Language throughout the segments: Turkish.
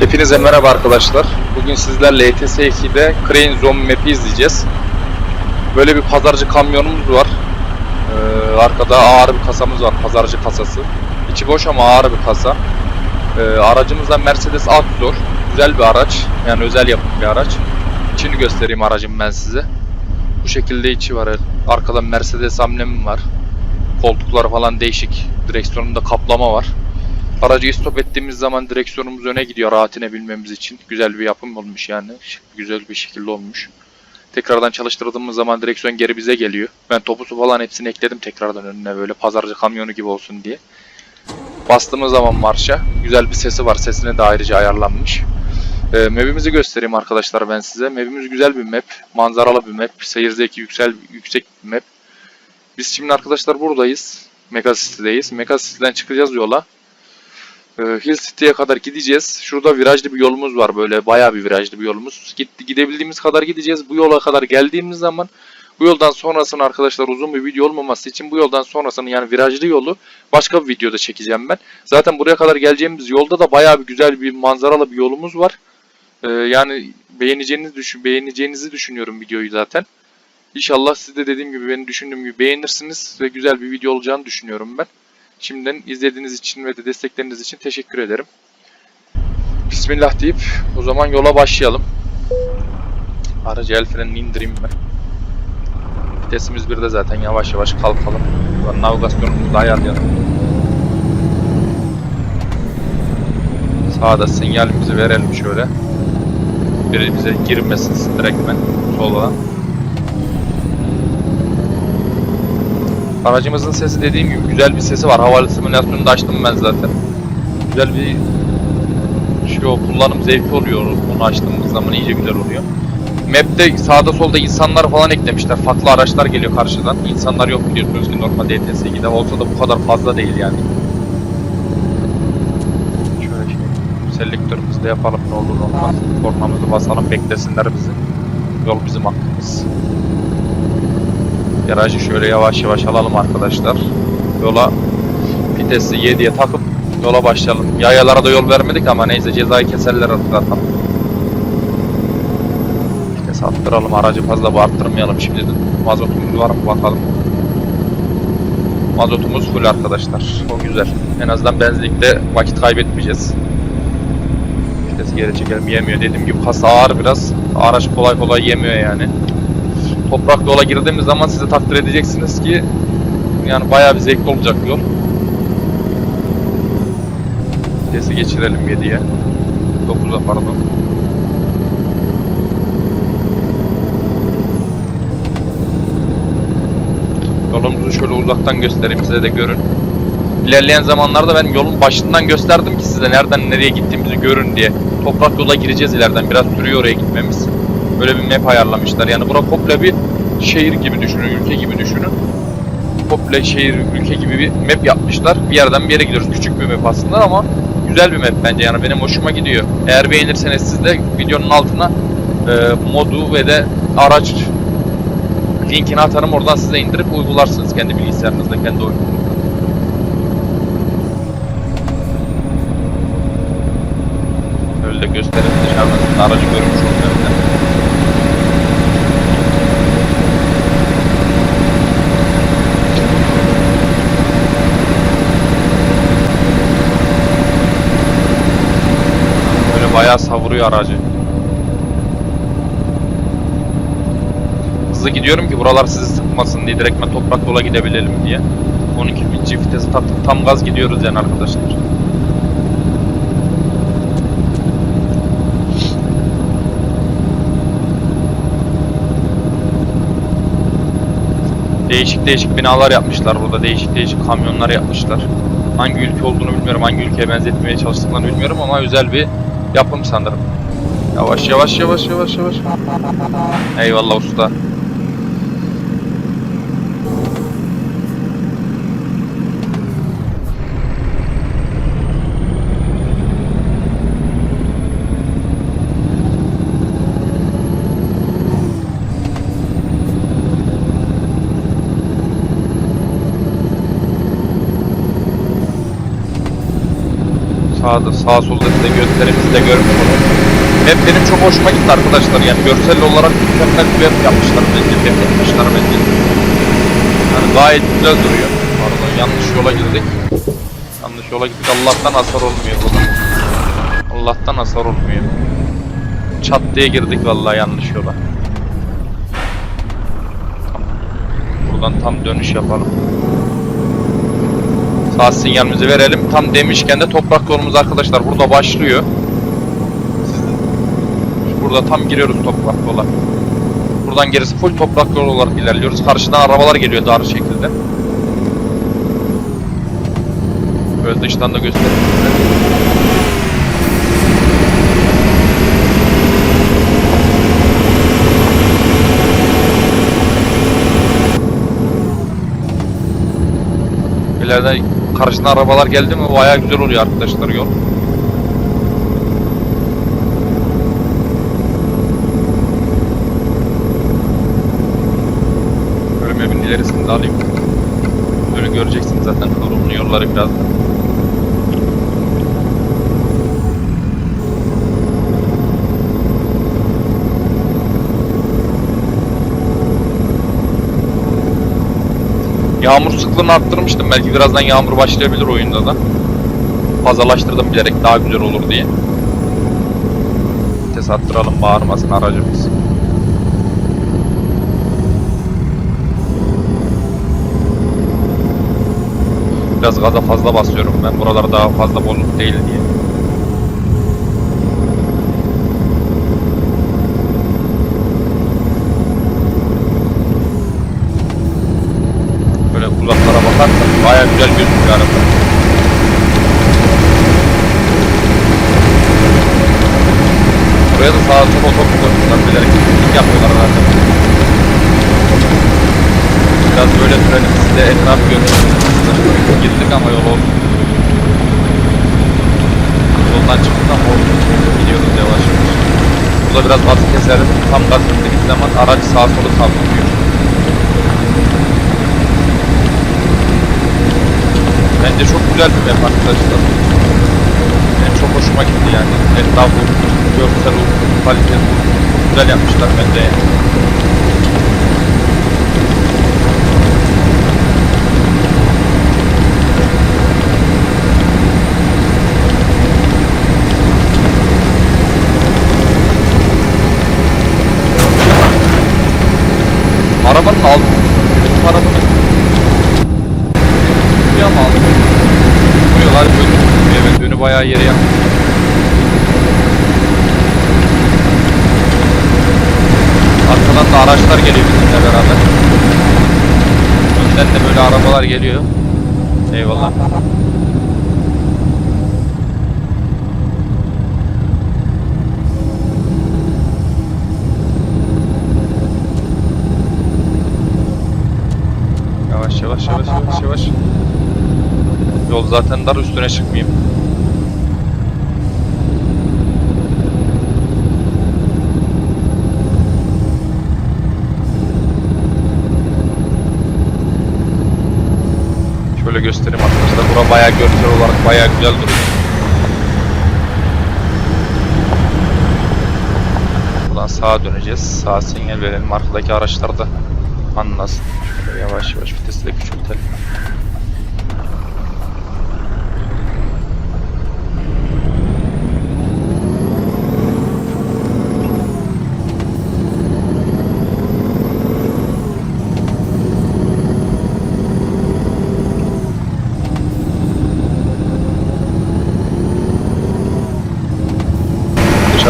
Hepinize merhaba arkadaşlar. Bugün sizlerle ETS 2'de Crane Zone Map'i izleyeceğiz. Böyle bir pazarcı kamyonumuz var. Ee, arkada ağır bir kasamız var, pazarcı kasası. İçi boş ama ağır bir kasa. Ee, aracımız da Mercedes Outdoor. Güzel bir araç, yani özel yapım bir araç. İçini göstereyim aracım ben size. Bu şekilde içi var. Arkada Mercedes amblemi var. Koltukları falan değişik. Direksiyonunda kaplama var. Aracı stop ettiğimiz zaman direksiyonumuz öne gidiyor rahat inebilmemiz için. Güzel bir yapım olmuş yani. Güzel bir şekilde olmuş. Tekrardan çalıştırdığımız zaman direksiyon geri bize geliyor. Ben topusu falan hepsini ekledim tekrardan önüne böyle pazarcı kamyonu gibi olsun diye. Bastığımız zaman marşa güzel bir sesi var. Sesine de ayrıca ayarlanmış. Ee, map'imizi göstereyim arkadaşlar ben size. Map'imiz güzel bir map. Manzaralı bir map. Seyir zevki yüksel, yüksek bir map. Biz şimdi arkadaşlar buradayız. Mega City'deyiz. Mega City'den çıkacağız yola. Ee, Hill City'ye kadar gideceğiz. Şurada virajlı bir yolumuz var böyle bayağı bir virajlı bir yolumuz. Gitti gidebildiğimiz kadar gideceğiz. Bu yola kadar geldiğimiz zaman bu yoldan sonrasını arkadaşlar uzun bir video olmaması için bu yoldan sonrasını yani virajlı yolu başka bir videoda çekeceğim ben. Zaten buraya kadar geleceğimiz yolda da bayağı bir güzel bir manzaralı bir yolumuz var. Ee, yani beğeneceğinizi düşün beğeneceğinizi düşünüyorum videoyu zaten. İnşallah siz de dediğim gibi benim düşündüğüm gibi beğenirsiniz ve güzel bir video olacağını düşünüyorum ben. Şimdiden izlediğiniz için ve de destekleriniz için teşekkür ederim. Bismillah deyip o zaman yola başlayalım. Aracı el frenini indireyim ben. Vitesimiz bir de zaten yavaş yavaş kalkalım. Navigasyonumuzu da ayarlayalım. Sağda sinyalimizi verelim şöyle. Biri bize girmesin direktmen sola. Aracımızın sesi dediğim gibi güzel bir sesi var. Havalı simülasyonunu da açtım ben zaten. Güzel bir şey o kullanım zevki oluyor onu açtığımız zaman iyice güzel oluyor. Map'te sağda solda insanlar falan eklemişler. Farklı araçlar geliyor karşıdan. İnsanlar yok biliyorsunuz ki normalde E ETS 2'de olsa da bu kadar fazla değil yani. Şöyle şey, selektörümüzü de yapalım ne olur olmaz. Kornamızı basalım beklesinler bizi. Yol bizim hakkımız. Garajı şöyle yavaş yavaş alalım arkadaşlar. Yola vitesi 7'ye takıp yola başlayalım. Yayalara da yol vermedik ama neyse cezayı keserler zaten. Vites attıralım aracı fazla bu arttırmayalım şimdi. Mazotumuz var mı bakalım. Mazotumuz full arkadaşlar. O güzel. En azından benzinlikte vakit kaybetmeyeceğiz. Vitesi geri çekelim yemiyor dediğim gibi kasa ağır biraz. Araç kolay kolay yemiyor yani toprak yola girdiğimiz zaman size takdir edeceksiniz ki yani bayağı bir zevkli olacak yol. Vitesi geçirelim 7'ye. 9'a pardon. Yolumuzu şöyle uzaktan göstereyim size de görün. İlerleyen zamanlarda ben yolun başından gösterdim ki size nereden nereye gittiğimizi görün diye. Toprak yola gireceğiz ileriden. Biraz sürüyor oraya gitmemiz. Böyle bir map ayarlamışlar. Yani bura komple bir şehir gibi düşünün, ülke gibi düşünün. Komple şehir, ülke gibi bir map yapmışlar. Bir yerden bir yere gidiyoruz. Küçük bir map aslında ama güzel bir map bence. Yani benim hoşuma gidiyor. Eğer beğenirseniz siz de videonun altına e, modu ve de araç linkini atarım. Oradan size indirip uygularsınız kendi bilgisayarınızda, kendi oyununuzda. Öyle gösterelim dışarıdan aracı görmüş olun. Böyle bayağı savuruyor aracı. Hızlı gidiyorum ki buralar sizi sıkmasın diye direktmen toprak yola gidebilelim diye. 12 binci vitesi taktık tam gaz gidiyoruz yani arkadaşlar. Değişik değişik binalar yapmışlar burada. Değişik değişik kamyonlar yapmışlar. Hangi ülke olduğunu bilmiyorum. Hangi ülkeye benzetmeye çalıştıklarını bilmiyorum ama özel bir yapım sanırım. Yavaş yavaş yavaş yavaş yavaş. Eyvallah usta. Sağda, sağ solda size göstereyim siz de görmüş. Map benim çok hoşuma gitti arkadaşlar. Yani görsel olarak mükemmel bir map yapmışlar bence. Map yapmışlar bence. Yani gayet güzel duruyor. Pardon yanlış yola girdik. Yanlış yola gittik. Allah'tan hasar olmuyor burada. Allah'tan hasar olmuyor. Çat diye girdik vallahi yanlış yola. Buradan tam dönüş yapalım. Sağ sinyalimizi verelim. Tam demişken de toprak yolumuz arkadaşlar burada başlıyor. Burada tam giriyoruz toprak yola. Buradan gerisi full toprak yolu olarak ilerliyoruz. Karşıdan arabalar geliyor dar şekilde. Böyle dıştan da göstereyim size. Karşına arabalar geldi mi bayağı güzel oluyor arkadaşlar yol. Bölüm ilerisini de alayım. Böyle göreceksin zaten kıvrımlı yolları biraz. Yağmur sıklığını arttırmıştım. Belki birazdan yağmur başlayabilir oyunda da. Fazlalaştırdım bilerek daha güzel olur diye. Vites attıralım bağırmasın aracımız. Biraz gaza fazla basıyorum ben. Buralar daha fazla bolluk değil diye. Böyle uzaklara bakarsak baya güzel gözüküyor araba. Buraya da sağa sola otobüs koymuşlar bilerek gittik yapıyorlar herhalde. Biraz böyle sürelim size etraf görürsünüz. Girdik ama yol olsun. Yoldan çıktık ama olsun. Gidiyoruz yavaş yavaş. Burada biraz gaz keserim. Tam gaz verdiğimiz zaman araç sağa sola savruluyor. Bence çok güzel bir map arkadaşlar. Benim çok hoşuma gitti yani. Etrafı, görsel, kalite güzel yapmışlar bence. Arabanın altı, arabanın ya mı aldım? Vuruyorlar önü. Evet önü bayağı yere yakmış. Arkadan da araçlar geliyor bizimle beraber. Önden de böyle arabalar geliyor. Eyvallah. Yavaş yavaş yavaş yavaş yavaş. Yol zaten dar üstüne çıkmayayım. Şöyle göstereyim Bura bayağı görsel olarak bayağı güzel duruyor. Buradan sağa döneceğiz. Sağ sinyal verelim. Arkadaki araçlar da anlasın. Yavaş yavaş vitesi de küçültelim.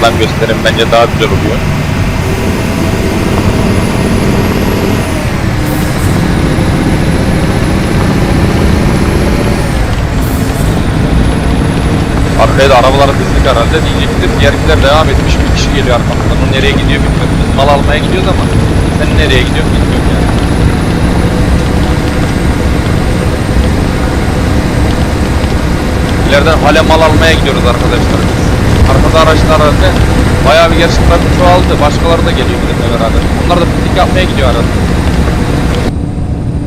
Dışarıdan göstereyim bence daha güzel oluyor. Arkaya da arabaları dizdik herhalde diyecektir. Diğerkiler devam etmiş bir kişi geliyor arkamızdan. O nereye gidiyor bilmiyorum. Biz mal almaya gidiyoruz ama sen nereye gidiyorsun bilmiyorum yani. İleriden hale mal almaya gidiyoruz arkadaşlar aldığımız araçlar herhalde bayağı bir gerçekten çoğaldı. Başkaları da geliyor bizimle beraber. Onlar da piknik yapmaya gidiyor herhalde.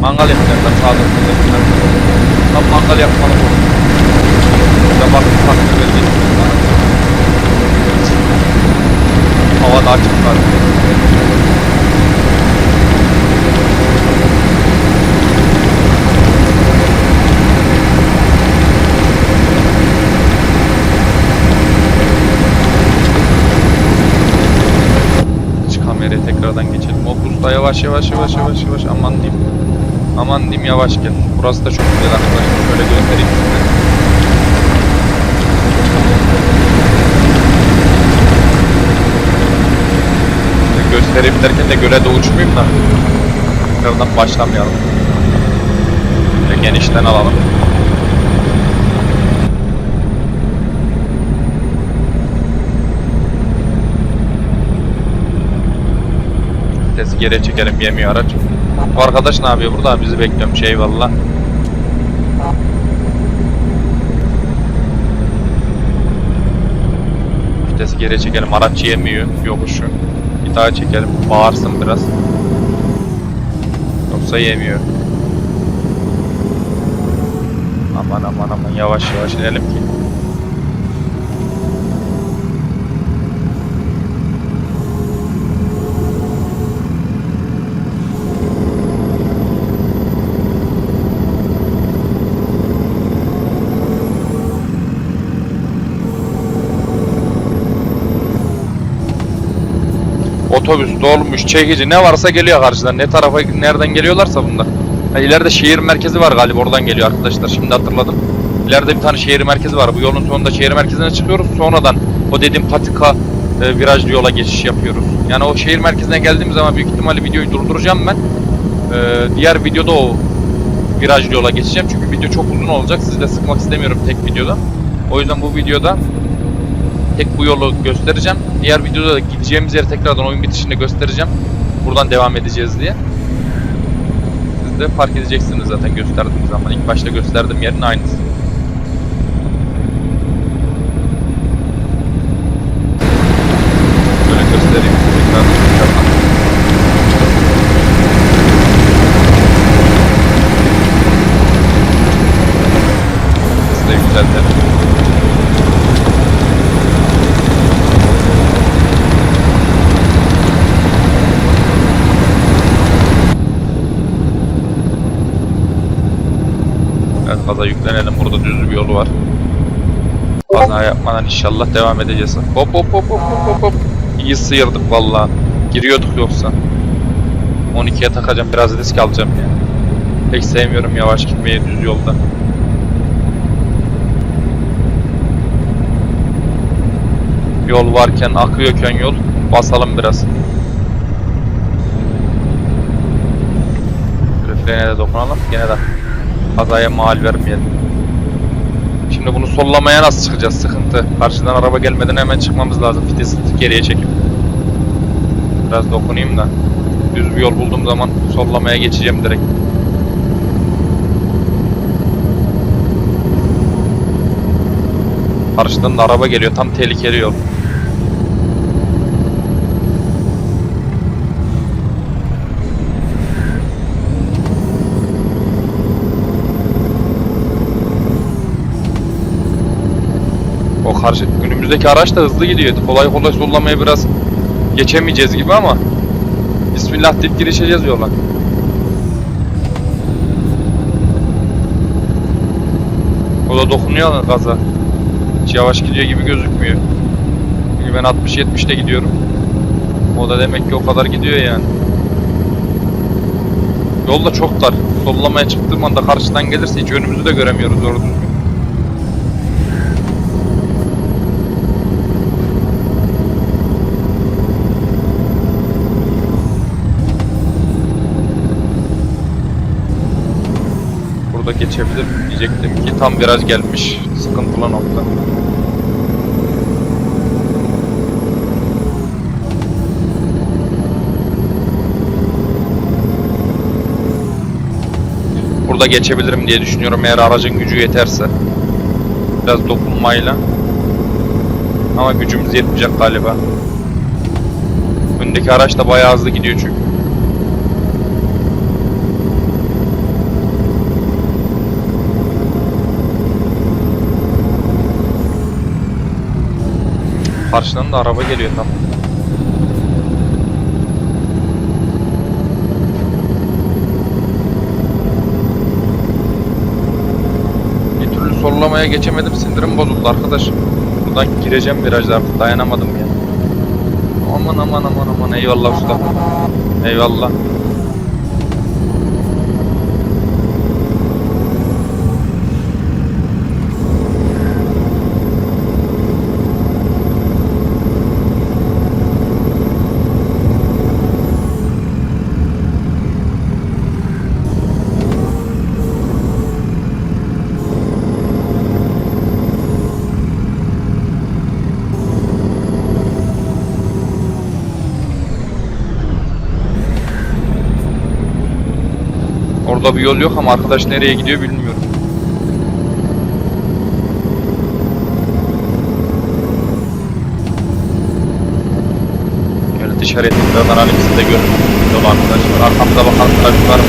Mangal yapacaklar sağda. Tam mangal yapmalı bu. Burada bak farklı bölge. Havada açık var. Bak Usta yavaş yavaş yavaş yavaş yavaş aman diyeyim. Aman diyeyim yavaş gel. Burası da çok güzel arkadaşlar. Şöyle göstereyim size. Göstereyim derken de göle de uçmayayım da. Buradan başlamayalım. Şöyle genişten alalım. Vitesi geri çekelim yemiyor araç. Arkadaş ne yapıyor burada? Bizi bekliyormuş eyvallah. Vitesi geri çekelim araç yemiyor yokuşu. Bir daha çekelim bağırsın biraz. Yoksa yemiyor. Aman aman aman yavaş yavaş inelim ki. Otobüs dolmuş, çekici ne varsa geliyor karşıdan. Ne tarafa nereden geliyorlarsa bunlar. Ha, ileride şehir merkezi var galiba oradan geliyor arkadaşlar. Şimdi hatırladım. İleride bir tane şehir merkezi var. Bu yolun sonunda şehir merkezine çıkıyoruz. Sonradan o dediğim patika e, virajlı yola geçiş yapıyoruz. Yani o şehir merkezine geldiğimiz zaman büyük ihtimalle videoyu durduracağım ben. E, diğer videoda o virajlı yola geçeceğim. Çünkü video çok uzun olacak. Sizi de sıkmak istemiyorum tek videoda. O yüzden bu videoda tek bu yolu göstereceğim. Diğer videoda da gideceğimiz yeri tekrardan oyun bitişinde göstereceğim. Buradan devam edeceğiz diye. Siz de fark edeceksiniz zaten gösterdiğim zaman. İlk başta gösterdiğim yerin aynısı. Şöyle göstereyim. Tekrardan tekrardan. Siz de yükseltelim. Gaza yüklenelim. Burada düz bir yolu var. Kaza yapmadan inşallah devam edeceğiz. Hop hop hop hop hop hop. İyi sıyırdık valla. Giriyorduk yoksa. 12'ye takacağım. Biraz risk alacağım ya. Pek sevmiyorum yavaş gitmeyi düz yolda. Yol varken, akıyorken yol. Basalım biraz. Böyle frene de dokunalım. Gene de kazaya mal vermeyelim. Şimdi bunu sollamaya nasıl çıkacağız? Sıkıntı. Karşıdan araba gelmeden hemen çıkmamız lazım. Vitesi geriye çekip. Biraz dokunayım da. Düz bir yol bulduğum zaman sollamaya geçeceğim direkt. Karşıdan da araba geliyor. Tam tehlikeli yol. Karşı önümüzdeki araç da hızlı gidiyor. Kolay kolay sollamaya biraz geçemeyeceğiz gibi ama Bismillah deyip girişeceğiz yola. O da dokunuyor gaza. Hiç yavaş gidiyor gibi gözükmüyor. Çünkü ben 60-70'te gidiyorum. O da demek ki o kadar gidiyor yani. Yol da çok dar. Sollamaya çıktığım anda karşıdan gelirse hiç önümüzü de göremiyoruz doğru düzgün. Burada geçebilir diyecektim ki tam viraj gelmiş. Sıkıntılı nokta. Burada geçebilirim diye düşünüyorum eğer aracın gücü yeterse. Biraz dokunmayla. Ama gücümüz yetmeyecek galiba. Öndeki araç da bayağı hızlı gidiyor çünkü. Karşıdan da araba geliyor tam. Bir türlü sollamaya geçemedim. Sindirim bozuldu arkadaş. Buradan gireceğim virajda artık dayanamadım ya. Aman aman aman aman eyvallah usta. Eyvallah. Orada bir yol yok ama arkadaş nereye gidiyor bilmiyorum. Şöyle dışarıya tekrardan alayım siz de görün. Yol arkadaşlar. Arkamıza bakalım trafik var mı?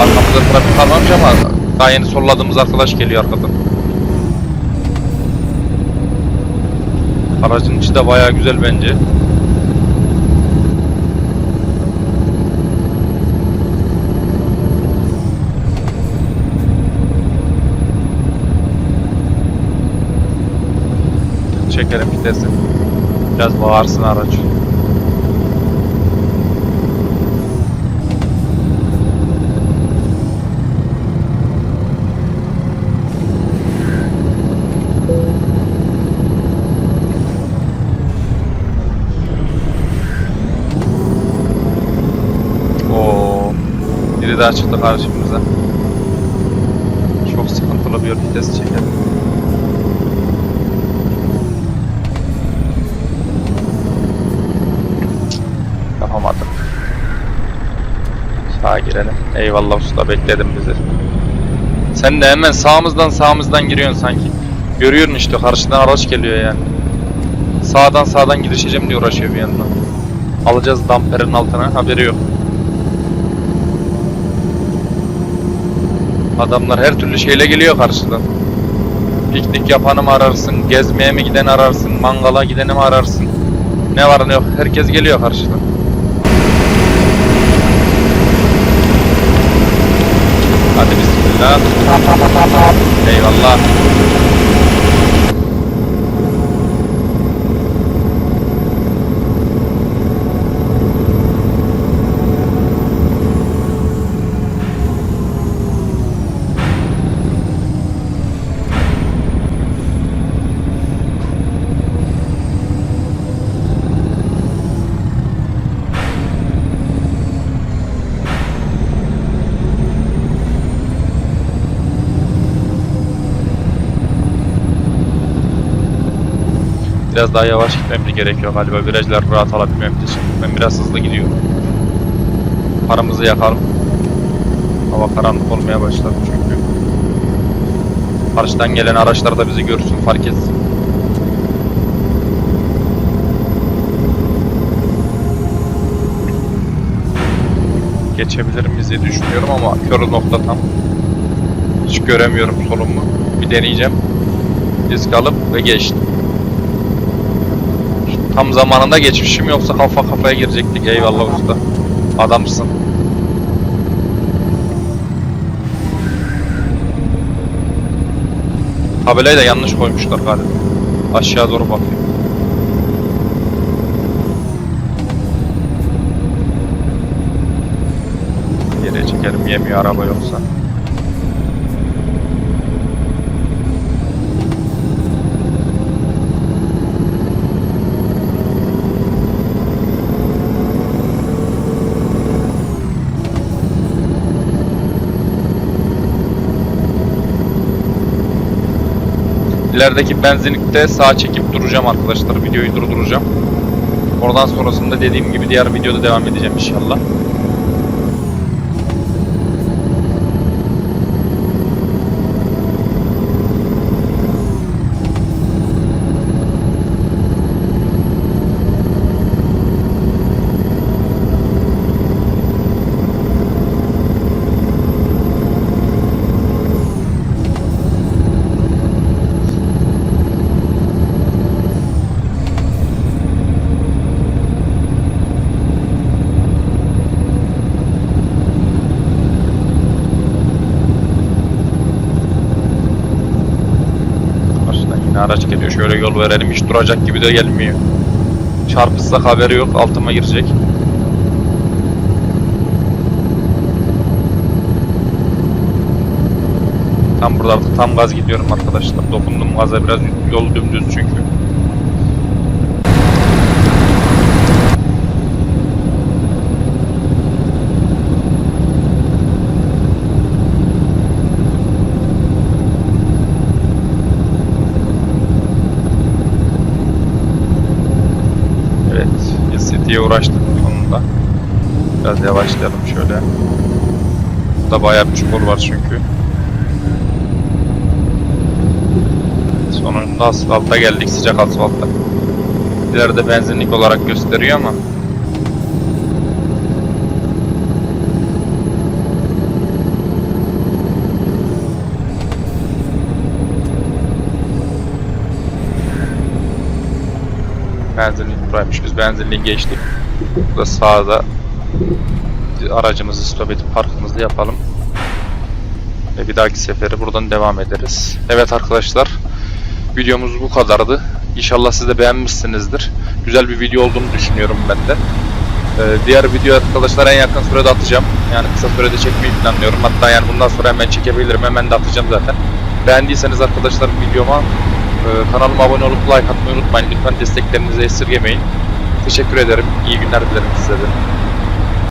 Arkamızda trafik kalmamış ama daha yeni solladığımız arkadaş geliyor arkadan. Aracın içi de bayağı güzel bence. Çekelim vitesi. Biraz bağırsın araç. Oo. Biri daha çıktı karşımıza. Çok sıkıntılı bir vites çekelim. Sağa girelim. Eyvallah usta bekledim bizi. Sen de hemen sağımızdan sağımızdan giriyorsun sanki. Görüyorsun işte karşıdan araç geliyor yani. Sağdan sağdan girişeceğim diye uğraşıyor bir yandan. Alacağız damperin altına haberi yok. Adamlar her türlü şeyle geliyor karşıdan. Piknik yapanı mı ararsın, gezmeye mi gideni ararsın, mangala gideni mi ararsın? Ne var ne yok herkes geliyor karşıdan. Hadi bismillah. Eyvallah. Biraz daha yavaş gitmem gerekiyor galiba. Virajlar rahat alabilmem için. Ben biraz hızlı gidiyorum. Paramızı yakalım. Hava karanlık olmaya başladı çünkü. Karşıdan gelen araçlar da bizi görsün, fark etsin. Geçebilir miyiz diye düşünüyorum ama kör nokta tam. Hiç göremiyorum solumu. Bir deneyeceğim. Risk alıp ve geçtim. Tam zamanında geçmişim yoksa kafa kafaya girecektik. Eyvallah usta. Adamsın. Tabelayı da yanlış koymuşlar galiba. Aşağı doğru bakıyor. Geriye çekerim yemiyor araba yoksa. İlerideki benzinlikte sağ çekip duracağım arkadaşlar. Videoyu durduracağım. Oradan sonrasında dediğim gibi diğer videoda devam edeceğim inşallah. Geliyor. Şöyle yol verelim. Hiç duracak gibi de gelmiyor. Çarpışsak haberi yok. Altıma girecek. Tam burada tam gaz gidiyorum arkadaşlar. Dokundum gaza biraz yol dümdüz çünkü. City'ye uğraştık sonunda. Biraz yavaşlayalım şöyle. Burada bayağı bir çukur var çünkü. Sonunda asfalta geldik, sıcak asfalta. İleride benzinlik olarak gösteriyor ama benzinlik buraymış. Biz benzinliği geçtik. Burada sağda aracımızı stop edip parkımızı yapalım. Ve bir dahaki sefere buradan devam ederiz. Evet arkadaşlar. Videomuz bu kadardı. İnşallah siz de beğenmişsinizdir. Güzel bir video olduğunu düşünüyorum ben de. Ee, diğer video arkadaşlar en yakın sürede atacağım. Yani kısa sürede çekmeyi planlıyorum. Hatta yani bundan sonra hemen çekebilirim. Hemen de atacağım zaten. Beğendiyseniz arkadaşlar videoma e, kanalıma abone olup like atmayı unutmayın. Lütfen desteklerinizi esirgemeyin. Teşekkür ederim. İyi günler dilerim size de.